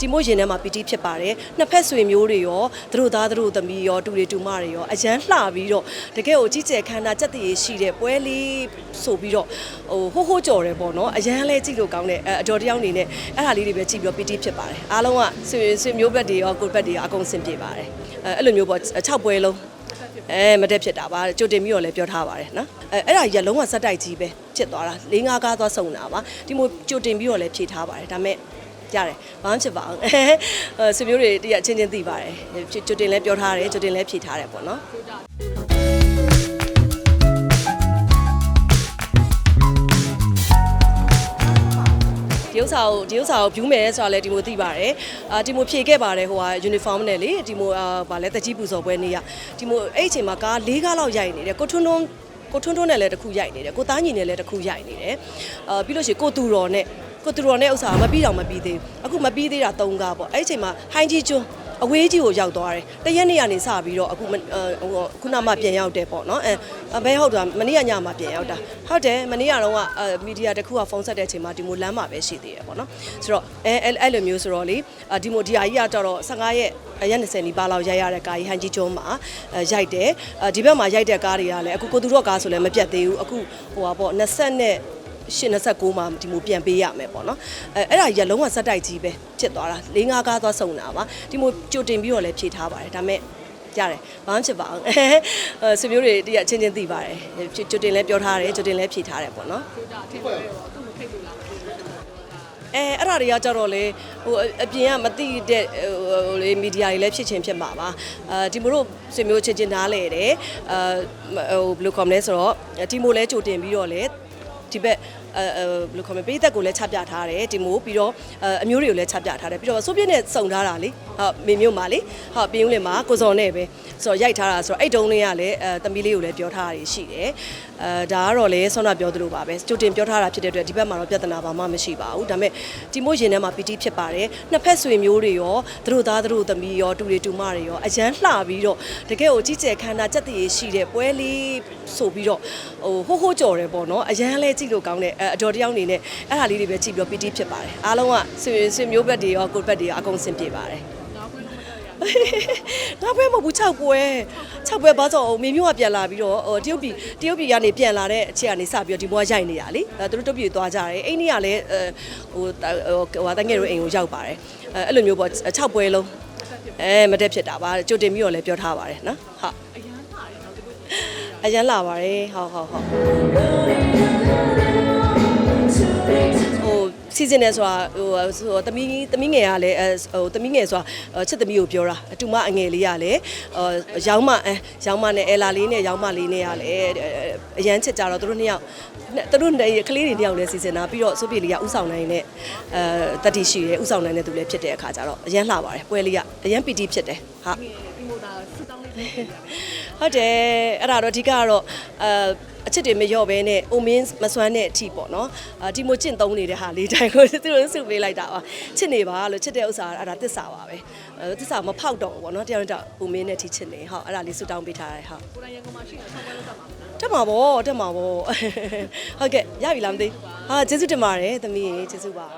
ဒီမို့ရင်ထဲမှာပီတိဖြစ်ပါတယ်နှစ်ဖက်ဆွေမျိုးတွေရောသူတို့သားသူတို့သမီးရောတူတွေတူမတွေရောအရန်လှပြီးတော့တကယ်ကိုကြီးကျယ်ခမ်းနားစက်တည်ရှိတဲ့ပွဲလေးဆိုပြီးတော့ဟိုဟိုးဟိုးကြော်တယ်ပေါ့နော်အရန်လဲကြည့်လို့ကောင်းတယ်အဲအတော်တယောက်အနေနဲ့အဲ့ဒါလေးတွေပဲကြည့်ပြီးတော့ပီတိဖြစ်ပါတယ်အားလုံးကဆွေဆွေမျိုးဘက်တွေရောကိုယ်ဘက်တွေရောအကုန်ဆင်ပြေပါတယ်အဲအဲ့လိုမျိုးပေါ့6ပွဲလုံးအဲမတက်ဖြစ်တာပါကြိုတင်ပြီးတော့လည်းပြောထားပါတယ်နော်အဲအဲ့ဒါကြီးကလုံးဝစက်တိုက်ကြီးပဲဖြစ်သွားတာ၄၅ကားသွားစုံတာပါဒီမိုကြိုတင်ပြီးတော့လည်းဖြေထားပါတယ်ဒါမဲ့ ရတယ်ဘာမှဖြစ်ပါအောင်အဲဆွေမျိုးတွေတရအချင်းချင်းသိပါတယ်ကြိုတင်လည်းပြောထားတယ်ကြိုတင်လည်းဖြေထားတယ်ပေါ့နော်ဒီဥစ္စာကိုဒီဥစ္စာကို view မယ်ဆိုတာလည်းဒီမိုသိပါတယ်အာဒီမိုဖြေခဲ့ပါတယ်ဟိုဟာ uniform နဲ့လေဒီမိုအာဗာလဲတကြီးပူဇော်ပွဲနေ့ကဒီမိုအဲ့အချိန်မှာကား၄ကားလောက်ရိုက်နေတယ်ကိုထွန်းထွန်းကိုထွန်းထွန်းနဲ့လည်းတစ်ခုရိုက်နေတယ်ကိုသားညီနဲ့လည်းတစ်ခုရိုက်နေတယ်အာပြီးလို့ရှိရင်ကိုတူတော်နဲ့ ကိုတူတော်နဲ့ဥစ္စာမပြီးတော့မပြီးသေးဘူးအခုမပြီးသေးတာ၃ကားပေါ့အဲ့အချိန်မှာဟိုင်းကြီးကျွန်းအဝေးကြီးကိုရောက်သွားတယ်တရက်နေ့ကနေစပြီးတော့အခုမအဲဟိုခုနမှပြန်ရောက်တယ်ပေါ့နော်အဲဘဲဟုတ်တာမနေ့ကညမှပြန်ရောက်တာဟုတ်တယ်မနေ့ကတော့ကအဲမီဒီယာတစ်ခုကဖုန်းဆက်တဲ့အချိန်မှာဒီမိုလမ်းမှာပဲရှိသေးတယ်ပေါ့နော်ဆိုတော့အဲအဲအဲ့လိုမျိုးဆိုတော့လေအာဒီမိုဒီယာကြီးကတော့15ရက်ရက်20နီးပါးလောက်ရိုက်ရတဲ့ကာကြီးဟန်ကြီးကျွန်းမှာအဲရိုက်တယ်အဲဒီဘက်မှာရိုက်တဲ့ကားတွေကလည်းအခုကိုသူတို့ကားဆိုလည်းမပြတ်သေးဘူးအခုဟိုပါပေါ့20နဲ့ရှင် 29မှာဒီမိုပြန်ပေးရမယ်ပေါ့နော်အဲအဲ့ဒါကြီးကလုံးဝစက်တိုက်ကြီးပဲဖြစ်သွားတာ၄၅ကားသွားစုံတာပါဒီမိုကြိုတင်ပြီးတော့လည်းဖြေထားပါတယ်ဒါမဲ့ရတယ်ဘာမှဖြစ်ပါအောင်အဲဆွေမျိုးတွေတရအချင်းချင်းသိပါတယ်ကြိုတင်လည်းပြောထားတယ်ကြိုတင်လည်းဖြေထားတယ်ပေါ့နော်အဲအဲ့ဒါတွေကကြတော့လေဟိုအပြင်ကမသိတဲ့ဟိုလေမီဒီယာတွေလည်းဖြစ်ချင်းဖြစ်မှာပါအဲဒီမို့လို့ဆွေမျိုးချင်းချင်းနားလဲတယ်အဲဟိုဘယ်လိုခေါ်မလဲဆိုတော့ဒီမိုလည်းကြိုတင်ပြီးတော့လေ ဒီဘက်အဲအဲဘယ်လိုခေါ်မလဲပေးသက်ကိုလည်းချပြထားတယ်ဒီမို့ပြီးတော့အဲအမျိုးတွေကိုလည်းချပြထားတယ်ပြီးတော့စိုးပြည့်နဲ့စုံထားတာလေဟုတ်မေမျိုးမှာလေဟုတ်ပြင်းဦးလင်မှာကိုစော်နဲ့ပဲဆိုတော့ရိုက်ထားတာဆိုတော့အဲ့တုံးလေးကလည်းအဲသမီးလေးကိုလည်းပြောထားတာရှိတယ်အဲဒါကတော့လေဆောနာပြောသလိုပါပဲကြိုတင်ပြောထားတာဖြစ်တဲ့အတွက်ဒီဘက်မှာတော့ပြဿနာဘာမှမရှိပါဘူးဒါပေမဲ့ဒီမို့ရင်ထဲမှာပီတိဖြစ်ပါတယ်နှစ်ဖက်ဆွေမျိုးတွေရောသူတို့သားသူတို့သမီးရောတူတွေတူမတွေရောအရန်လှပြီးတော့တကယ်ကိုကြီးကျယ်ခမ်းနားစက်တည်ရှိတဲ့ပွဲလေးဆိုပြီးတော့ဟိုဟိုးဟိုးကြော်တယ်ပေါ့နော်အရန်လဲကြည့်လို့ကောင်းတယ်အဲအတော်တယောက်အနေနဲ့အဲ့ဒါလေးတွေပဲကြည့်ပြီးတော့ပီတိဖြစ်ပါတယ်အားလုံးကဆွေဆွေမျိုးဘက်တွေရောကိုယ်ဘက်တွေရောအကုန်ဆင်ပြေပါတယ်နောက်ပွဲမဟုတ်ဘူး6ပွဲ6ပွဲဘာကြောင့်မေမျိုးကပြန်လာပြီးတော့ဟိုတရုတ်ပြည်တရုတ်ပြည်ကနေပြန်လာတဲ့အချက်ကနေစပြီးတော့ဒီဘွားရိုက်နေတာလေအဲသူတို့တရုတ်ပြည်သွားကြတယ်အိန္ဒိယလည်းအဲဟိုဟိုဟာတငယ်တို့အိမ်ကိုရောက်ပါတယ်အဲအဲ့လိုမျိုးပေါ့6ပွဲလုံးအဲမတက်ဖြစ်တာပါကြိုတင်ပြီးတော့လည်းပြောထားပါတယ်နော်ဟုတ်အရန်လာပါတယ်ဟုတ်ဟုတ်ဟုတ် စီစဉ်နေဆိုတာဟိုဟိုတမီးတမီးငယ်ကလည်းအဲဟိုတမီးငယ်ဆိုတာချစ်သမီးကိုပြောတာအတူမအငယ်လေးကလည်းအဲရောင်းမအဲရောင်းမနဲ့အဲလာလေးနဲ့ရောင်းမလေးနဲ့ကလည်းအရန်ချစ်ကြတော့သူတို့နှစ်ယောက်သူတို့ကလေးတွေနှစ်ယောက်လည်းစီစဉ်တာပြီးတော့စိုးပြေလေးကဥဆောင်နိုင်တဲ့အဲတတိရှိတယ်ဥဆောင်နိုင်တဲ့သူလည်းဖြစ်တဲ့အခါကျတော့အရန်လှပါတယ်ပွဲလေးကအရန်ပီတိဖြစ်တယ်ဟာဟုတ်တယ်အဲ့ဒါတော့အဓိကကတော့အဲ အချစ်တွေမလျော့ပဲနဲ့အိုမင်းမစွမ်းတဲ့အထိပေါ့နော်အာဒီမိုကျင့်သုံးနေတဲ့ဟာလေးတိုင်းကိုသူတို့စုပေးလိုက်တာပါချစ်နေပါလို့ချစ်တဲ့ဥစ္စာအဲ့ဒါတစ္ဆာပါပဲအဲတစ္ဆာမဖောက်တော့ဘူးပေါ့နော်တရားတော့အိုမင်းနဲ့ထိချစ်နေဟုတ်အဲ့ဒါလေးဆူတောင်းပေးထားတယ်ဟုတ်ကိုယ်တိုင်ရန်ကုန်မှာရှိတာဆောက်ပွဲလုပ်တာပါတက်မှာပေါ့တက်မှာပေါ့ဟုတ်ကဲ့ရပြီလားမသိဟာကျေးဇူးတင်ပါတယ်သမီးရေကျေးဇူးပါ